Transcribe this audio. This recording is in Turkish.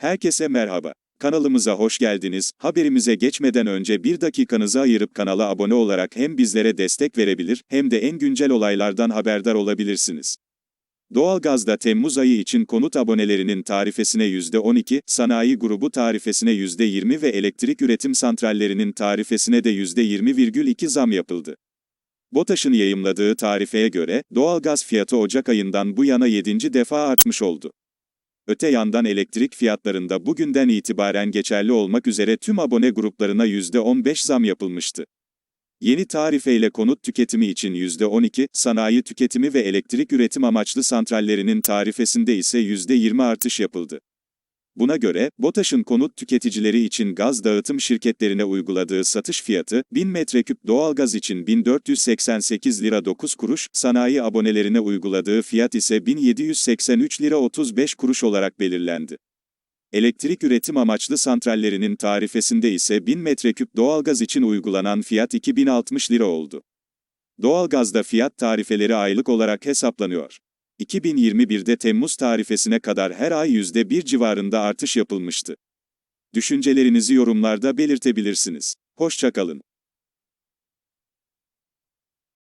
Herkese merhaba. Kanalımıza hoş geldiniz. Haberimize geçmeden önce bir dakikanızı ayırıp kanala abone olarak hem bizlere destek verebilir hem de en güncel olaylardan haberdar olabilirsiniz. Doğalgazda Temmuz ayı için konut abonelerinin tarifesine %12, sanayi grubu tarifesine %20 ve elektrik üretim santrallerinin tarifesine de %20,2 zam yapıldı. BOTAŞ'ın yayımladığı tarifeye göre, doğalgaz fiyatı Ocak ayından bu yana 7. defa artmış oldu. Öte yandan elektrik fiyatlarında bugünden itibaren geçerli olmak üzere tüm abone gruplarına %15 zam yapılmıştı. Yeni tarifeyle konut tüketimi için %12, sanayi tüketimi ve elektrik üretim amaçlı santrallerinin tarifesinde ise %20 artış yapıldı. Buna göre, BOTAŞ'ın konut tüketicileri için gaz dağıtım şirketlerine uyguladığı satış fiyatı, 1000 metreküp doğalgaz için 1488 lira 9 kuruş, sanayi abonelerine uyguladığı fiyat ise 1783 lira 35 kuruş olarak belirlendi. Elektrik üretim amaçlı santrallerinin tarifesinde ise 1000 metreküp doğalgaz için uygulanan fiyat 2060 lira oldu. Doğalgazda fiyat tarifeleri aylık olarak hesaplanıyor. 2021'de Temmuz tarifesine kadar her ay %1 civarında artış yapılmıştı. Düşüncelerinizi yorumlarda belirtebilirsiniz. Hoşçakalın.